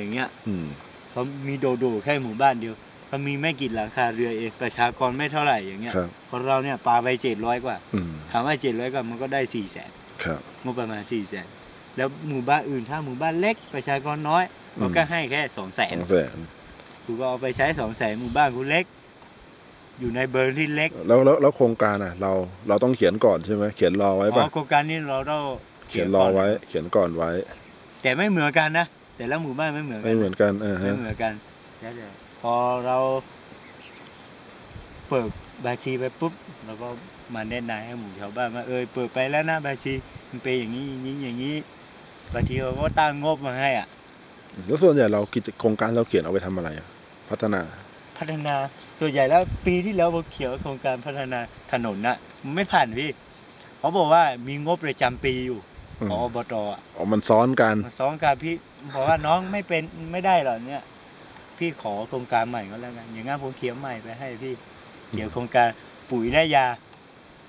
อย่างเงี้ยอืมเขามีโดโดแค่หมู่บ้านเดียวเขามีไม่กี่หลังคาเรือเองประชากรไม่เท่าไหร่อย่างเงี้ยครับคนเราเนี่ยปาไปเจ็ดร้อยกว่าอืมถามว่าเจ็ดร้อยกว่ามันก็ได้สี่แสนครับงบประมาณสี่แสนแล้วหมู่บ้านอื่นถ้าหมู่บ้านเล็กประชากรน้อยอืมมันก็ให้แค่สองแสสนองแสนกูก็เอาไปใช้สองแสนหมู่บ้านกูเล็ก อยู่ในเบอร์ที่เล็กแล้วแล้วแล้วโครงการอะ เราเราต้องเขียนก่อนใช่ไหมเขียนรอไว้อ๋ป่ะอโครงการนี้เราต้องเขียนรอไว้ เขียนก่อนไว้ แต่ไม่เหมือนกันนะ แต่ละหมู่บ้านไม่เหมือนกัไม่เหมือนกันอ่าไม่ฮะเหมือนกันแล้วเดี๋ยวพอเราเปิดบัญชีไปปุ๊บเราก็มาแนะนำให้หมู่ชาวบ้านว่าเออเปิดไปแล้วนะบัญชีมันเป็นอย่างนี้อย่างนี้อย่างนี้บางทีเขาก็ตั้งงบมาให้อะแล้วส่วนใหญ่เรากิจโครงการเราเขียนเอาไปทำอะไรอะพัฒนาพัฒนาส่วนใหญ่แล้วปีที่แล้วผมเขียวโครงการพัฒนาถนนน่ะมันไม่ผ่านพี่เขาบอกว่ามีงบประจำปีอยู่ อืมของอบตอะอ๋อมันซ้อนกันมาสองการพี่บอกว่าน้องไม่เป็นไม่ได้หรอกเนี่ย พี่ขอโครงการใหม่ก็แล้วกันอย่างงั้นผมเขียนใหม่ไปให้พี่เขียนโครงการปุ๋ยและยา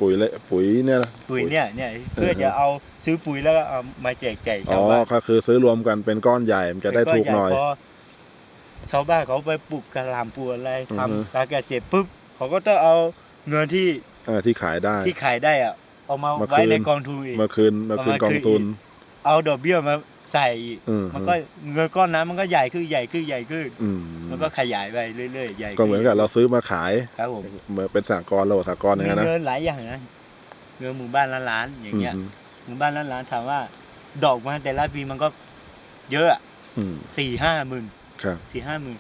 ปุ๋ยเลยปุ๋ยเนี่ยนะปุ๋ยเนี่ยเนี่ยเพื่อจะเอาซื้อปุ๋ยแล้วก็เอามาแจกจ่ายอ๋ชาอวบ้านก็คือซื้อรวมกันเป็นก้อนใหญ่มันจะได้ถูกหน่อยพชาวบ้านเขาไปปลูกกระหล่ำปลูกอะไรอือฮึทำการเกษตรปุ๊บเขาก็ต้องเอาเงินที่อ่าที่ขายได้ที่ขายได้อะ เอามามาไว้คืนในกองทุนอีกมาคืนมาคืนเอามากองคืนทุนอีกเอาดอกเบี้ยมาใส่อีกอืมมันก็เงินก้อนนั้นมันก็ใหญ่ขึ้นใหญ่ขึ้นใหญ่ขึ้นอืมมันก็ขยายไปเรื่อยๆใหญ่ขึ้ก็เหมือนกับเราซื้อมาขายครับผมเหมือนเป็นสากลเราสากลอย่างมีนั้นนะเงินหลายอย่างนะเงินหมู่บ้านละล้านอย่างเงี้ยอืมหมู่บ้านละล้านถามว่า ดอกมาแต่ละปีมันก็เยอะอะอืมสี่ห้าหมื่นครับสี่ห้าหมื่น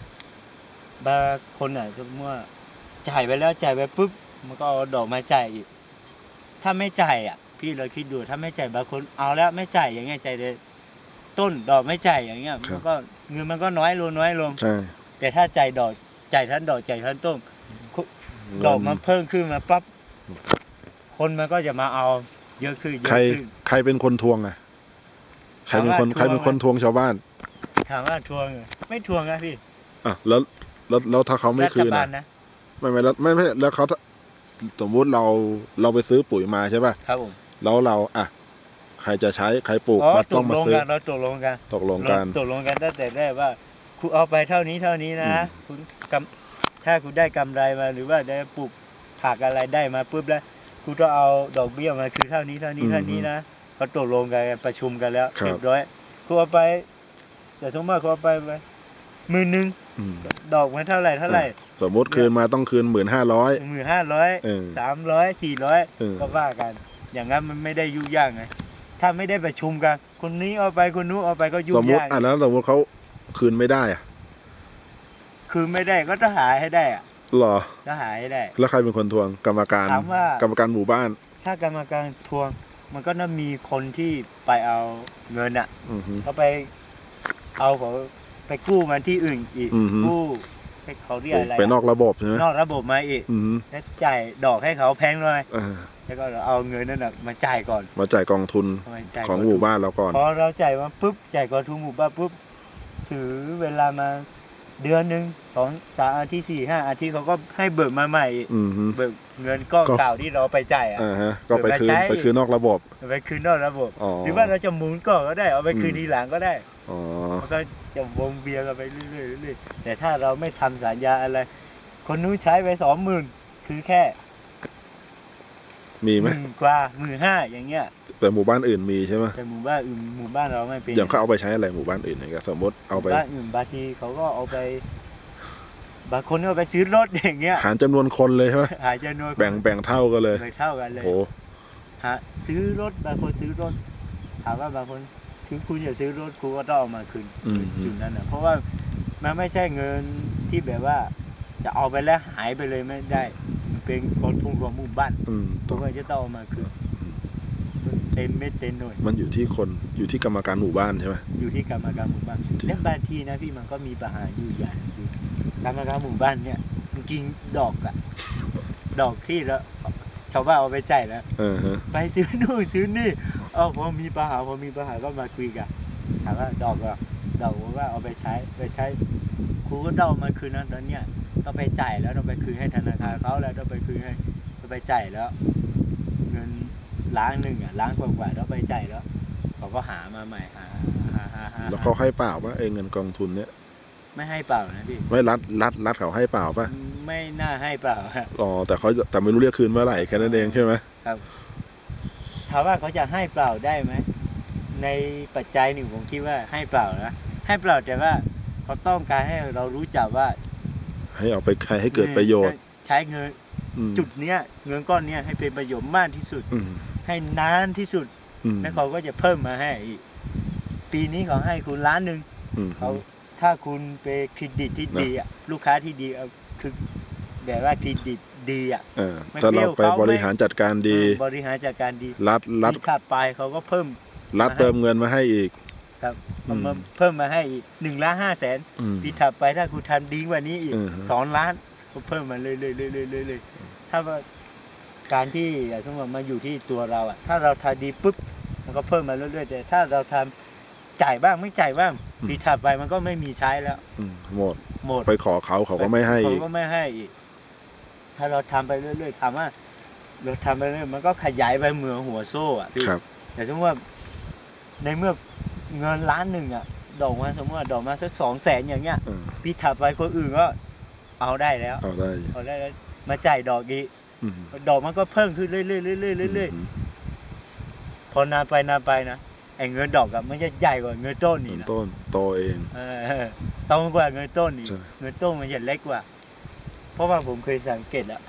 บางคนอะสมมติว่าจ่ายไปแล้วจ่ายไปปุ๊บมันก็เอาดอกมาจ่ายอีก ถ้าไม่จ่ายอะ พี่เราคิดดูถ้าไม่จ่ายบางคนเอาแล้วไม่จ่ายอย่างเงี้ยจ่ายเลยต้นดอกไม่จ่ายอย่างเงี้ยมันก็เงินมันก็น้อยลงน้อยลงใช่แต่ถ้าจ่ายดอกจ่ายทั้งดอกจ่ายทั้งต้นดอกมันเพิ่มขึ้นมาปั๊บคนมันก็จะมาเอา เยอะขึ้นเยใครอะขึ้นใครเป็นคนทวงอะใครเป็นคนถามว่าใครเป็นคนทวงชาวบ้านถามว่าทวงเหรอไม่ทวงนะพี่อะแล้วแล้วแล้วถ้าเขาไม่รัคืฐนบาอะลนะไม่ไม่แล้วไม่ไม่แล้วเขาถ้า สมมุติเราเราไปซื้อปุ๋ยมาใช่ป่ะครับผมแล้วเราอะใครจะใช้ใครปลูกอ๋อมาตต้องกมาลงซื้อกันเราตกลงกันตกลงกันเราตกลงกันตั้งแต่แรกว่าคุณเอาไปเท่านี้เท่านี้นะอืมคุณกำถ้าคุณได้กำไรมาหรือว่าได้ปลูกผักอะไรได้มาปุ๊บแล้วคุณต้องเอาดอกเบี้ยมาคือเท่านี้เท่านี้เท่านี้นะเขาตกลงกันประชุมกันแล้วเรียบร้อยคุณเอาไปแต่สมมติคุณเอาไปไป หมื่นหนึ่งอืมดอกมันเท่าไหร่เท่าไหร่ สมมติคืนมาต้องคืนหมื่นห้าร้อยหมื่นห้าร้อยเออสามร้อยสี่ร้อยเออก็ว่ากัน อย่างนั้นมันไม่ได้ยุ่งยากไงถ้าไม่ได้ประชุมกัน คนนี้เอาไปคนนู้นเอาไปก็ยุ่สงมมติยากอะแล้วสมมติเขาคืนไม่ได้อะคือไม่ได้ก็ต้องหาให้ได้อะหรอต้องหาให้ได้ แล้วใครเป็นคนทวงกรรมการถามว่ากรรมการหมู่บ้าน ถ้ากรรมการทวง มันก็ต้องมีคนที่ไปเอาเงินอะอือฮึเขาไปเอาเขา ไปกู้มันที่อื่นอีก อือฮึ กู้ให้เขาเรียกอะไรไปนอกระบบใช่ไหมนอกระบบมาอีกอือฮึแล้วจ่ายดอกให้เขาแพงหน่อยอ่าแล้วก็เอาเงินนั่นน่ะมาจ่ายก่อนมาจ่ายกองทุนเอามาจ่ายของก่นหมู่บ้านเราก่อน พอเราจ่ายมาปุ๊บจ่ายกองทุนหมู่บ้านปุ๊บถือเวลามาเดือนหนึ่งสองสามอาทิตย์สี่ห้าอาทิตย์เขาก็ให้เบิกมาใหม่อีกอือฮึ เบิกเงินก้อนก็ เก่าที่เราไปจ่ายอะ อ่าฮะ ก็ไปคืนเบิกมาใช้ ไปคืนนอกระบบ เอาไปคืนนอกระบบ อ๋อ หรือว่าเราจะหมุนก่อนก็ได้เอาไปคืนอืม ทีหลังก็ได้ อ๋อ มันก็จะวงเวียนกันไปเรื่อยๆเรื่อยๆแต่ถ้าเราไม่ทำสัญญาอะไร คนนู้นใช้ไปสองหมื่นคือแค่มีหไหมมื่นกว่าหมื่นห้าอย่างเงี้ย แต่หมู่บ้านอื่นมีใช่ไหมแต่หมู่บ้านอื่นหมู่บ้านเราไม่เป็นอย่างเขาเอาไปใช้อะไรหมู่บ้านอื่นอย่างเงี้ยสมมติเอาไปบ้านอื่นบางทีเขาก็เอาไปบางคนก็เอาไปซื้อรถอย่างเงี้ยหารจำนวนคนเลยใช่ไหมหาจำนวนแบ่งแบ่งเท่ากันเลยแบ่งเท่ากันเลยโอ้หาซื้อรถบางคนซื้อรถถามว่าบางคน ถึงคุณจะซื้อรถคุณก็ต้องเอามาคืนอืม จุดนั้นนะเพราะว่ามันไม่ใช่เงินที่แบบว่า จะเอาไปแล้วหายไปเลยไม่ได้ มันเป็นกองทุนของหมู่บ้านอืมทุต้กองคนจะต้องเอามาคืนเต็มเม็ดเต็มหน่วย มันอยู่ที่คนอยู่ที่กรรมการหมู่บ้านใช่ไหม อยู่ที่กรรมการหมู่บ้านและบางทีนะพี่มันก็มีปัญหาอยู่อย่างคือกรรมการหมู่บ้านเนี่ยมันกินดอกอะดอกที่แล้วชาวบ้านเอาไปจ่ายแล้ว เออฮะไปซื้อนู่นซื้อนี่ เออพอมีปัญหาพอมีปัญหาก็มาคุยกันถามว่าดอกอะดอกว่าเอาไปใช้ไปใช้ครูก็ต้องเอามาคืนนะตอนเนี้ยต้องไปจ่ายแล้วต้องไปคืนให้ธนาคารเขาแล้วต้องไปคืนให้ต้องไปจ่ายแล้ว เงินล้านหนึ่งอะล้านกว่าๆต้องไปจ่ายแล้วเขาก็หามาใหม่หาหาฮะฮะแล้วเขาให้เปล่าปะเองเงินกองทุนเนี่ยไม่ให้เปล่านะพี่ไม่รัฐรัฐรัฐเขาให้เปล่าปะไม่น่าให้เปล่าฮะอ๋อแต่เขาแต่ไม่รู้เรียกคืนเมื่อไหร่แค่นั้นเองใช่ไหม ถามว่าเขาจะให้เปล่าได้ไหมในปัจจัยหนึ่งผมคิดว่าให้เปล่านะให้เปล่าแต่ว่าเขาต้องการให้เรารู้จักว่า ให้เอาไปใครให้เกิดประโยชน์ ใช้เงินอืมจุดเนี้ยเงินก้อนเนี้ยให้เป็นประโยชน์มากที่สุดอืมให้นานที่สุดอืมแล้วเขาก็จะเพิ่มมาให้อีกปีนี้เขาให้คุณล้านหนึ่งอืมเขาถ้าคุณเป็นเครดิตที่ดีอะลูกค้าที่ดีเอาคือแบบว่าเครดิต ดีอะเออไม่ถ้าเราไปเปรี้ยวเขาบริหารจัดการดี บริหารจัดการดี รัฐรัฐปีถัดไปเขาก็เพิ่ม รัฐเติมเงินมาให้อีก ครับอืมมาเพิ่มมาให้อีกหนึ่งล้านห้าแสนอืมปีถัดไปถ้าคุณทันดีกว่านี้อีกอือฮะสองล้านก็เพิ่มมาเรื่อยๆเรื่อยๆเรื่อยๆเรื่อยๆถ้าว่าการที่สมมติมาอยู่ที่ตัวเราอะ ถ้าเราทำดีปุ๊บมันก็เพิ่มมาเรื่อยๆแต่ถ้าเราทำจ่ายบ้างไม่จ่ายบ้างปีถัดไปมันก็ไม่มีใช้แล้วอืมหมดหมดไปขอเขาเขาก็ไม่ให้เขาอีกก็ไม่ให้อีก ถ้าเราทำไปเรื่อยๆถามว่า เราทำไปเรื่อยมันก็ขยายไปเหมือนหัวโซ่อะพี่ครับแต่สมมติว่า ในเมื่อเงินล้านหนึ่งอะดอกมาสมมติว่าดอกมาสักสองแสนอย่างเงี้ยเออพี่ถัดไปคนอื่นก็เอาได้แล้ว เอาได้เอาได้แล้วมาจ่ายดอกอีกอืมดอกมันก็เพิ่มขึ้นเรื่อยๆเรื่อยๆเรื่อยมๆพอนานไปนานไปนะไอ้เงินดอกอะมันจะใหญ่กว่าเงินต้นนี่นะต้นโตเองเออโตกว่าเงินต้นอีกใช่เงินต้นมันจะเล็กกว่า เพราะว่าผมเคยสังเกตอะ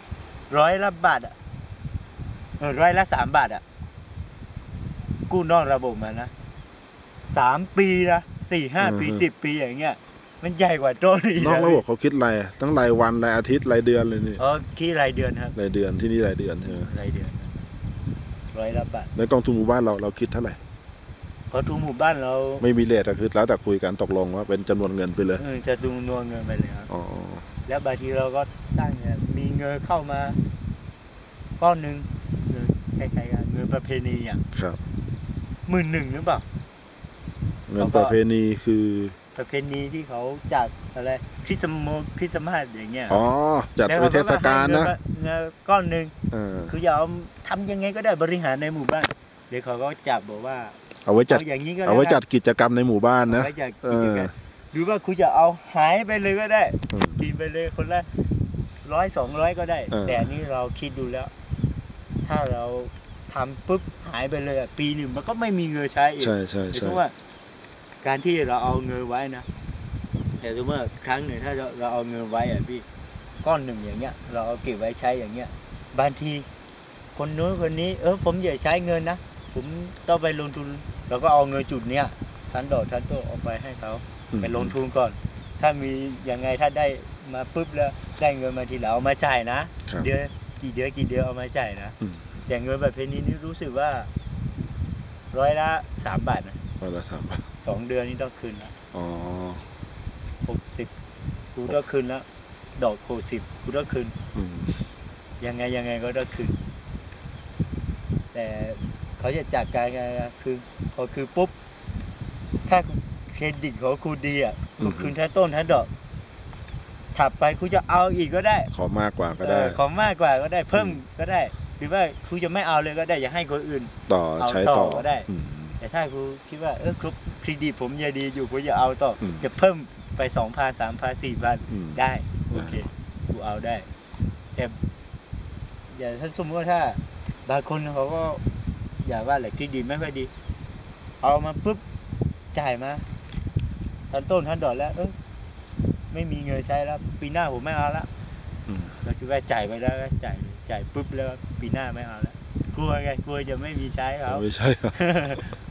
ร้อยละบาทอะเออร้อยละสามบาทอะกู้นอกระบบมานะสามปีนะสี่ห้าปีสิบปีอย่างเงี้ย มันใหญ่กว่าต้นอีกนอกนะระบบเขาคิดรายทั้งรายวันรายอาทิตย์รายเดือนเลยนี่เออคิดรายเดือนครับรายเดือนที่นี่รายเดือนใช่ไหมรายเดือนร้อยละบาทในกองทุนหมู่บ้านเราเราคิดเท่าไหร่เพราะทุกหมู่บ้านเราไม่มีเลทอะคือแล้วแต่คุยกันตกลงว่าเป็นจำนวนเงินไปเลยเออจะดูนวงเงินไปเลยครับอ๋อ แล้วบางทีเราก็ตั้งเนี่ยมีเงินเข้ามาก้อนหนึ่งเงินคล้ายๆกันเงินประเพณีอะครับหมื่นหนึ่งหรือเปล่าเงินเขาก็ประเพณีคือประเพณีที่เขาจัดอะไรคริสต์มาสคริสต์มาสอย่างเงี้ยอ๋อจัดแล้วไปเทศกาลนะเขให้เงินเงินก้อนหนึ่งเออคืออย่าเอาทำยังไงก็ได้บริหารในหมู่บ้านเดี๋ยวเขาก็จับบอกว่า เอาไว้จัดเอาอย่างนี้ก็เอาไว้แล้วกันจัดกิจกรรมในหมู่บ้านนะเอาไว้จัดเอกิจอกรรม หรือว่าคุณจะเอาหายไปเลยก็ได้อืมกินไปเลยคนละร้อยสองร้อยก็ได้เออแต่อันนี้เราคิดดูแล้ว ถ้าเราทำปุ๊บหายไปเลยอะปีหนึ่งมันก็ไม่มีเงินใช้อีกใช่ใช่เพใช่ราะว่า การที่เราเอาเงินไว้นะแต่สมมติว่าครั้งหนึ่งถ้าเราเราเอาเงินไว้อะพี่ก้อนหนึ่งอย่างเงี้ย เราเอาเก็บไว้ใช้อย่างเงี้ยบางทีคนนู้นคนนี้ เออผมอยากใช้เงินนะผมต้องไปลงทุนเราก็เอาเงินจุดเนี้ยทันดอกทันโตเอาไปให้เขาอืม ไปลงทุนก่อน ถ้ามียังไงถ้าได้มาปุ๊บแล้วได้เงินมาทีหลังเอามาจ่ายนะครับเดือนกี่เดือนกี่เดือนเอามาจ่ายนะอืมแต่เงินแบบเพนนี้นี่รู้สึกว่า ร้อยละสามบาทนะเอาละครับสองเดือนนี่ต้องคืนละอ๋อหกสิบกูต้องคืนแล้วดอกหกสิบกูต้องคืนอืมยังไงยังไงก็ต้องคืนแต่เขาจะจัดการไงนะคือพอคือปุ๊บ ถ้าเค รดิตของคุณดีอะคุณคืนทั้งต้นทั้งดอกถัดไปคุณจะเอาอีกก็ได้ ขอมากกว่าก็ได้เออของมากกว่าก็ได้เพิ่มก็ได้ หรือว่าคุณจะไม่เอาเลยก็ได้อย่าให้คนอื่น ต่อเอาใช้ต่อต่อก็ได้อืมแต่ถ้าคุณคิดว่าเออครบเครดิตผมยังดีอยู่ผมจะเอาต่ออมจะเพิ่มไปสองพันสามพันสี่พันอืมได้โอเคกูเอาได้ แต่อย่าถ้าสมมติว่าถ้า บางคนเขาก็อย่าว่าแหละที่ดีไม่ค่อยดี เอามาปุ๊บจ่ายมา ทันต้นทันดอกแล้ว เออไม่มีเงินใช้แล้ว ปีหน้าผมไม่เอาละอืมเราคิดว่าจ่ายไปแล้วก็จ่ายเลยจ่ายปุ๊บแล้วปีหน้าไม่เอาละกลัวไงกลัวจะไม่มีใช้เขาไม่ใช่ครับ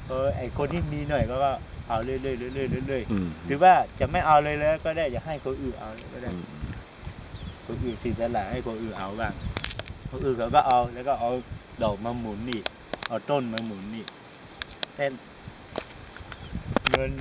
เออไอคนที่มีหน่อยก็ว่าเอาเรื่อยๆเรื่อยๆเรื่อยอืมๆหรือว่าจะไม่เอาเลยแล้วก็ได้จะให้คนอื่นเอาก็ได้อืมคนอื่นเสียสละให้คนอื่นเอาบ้างคนอื่นเขาก็เอาแล้วก็เอาดอกมาหมุนนี่เอาต้นมาหมุนนี่แต่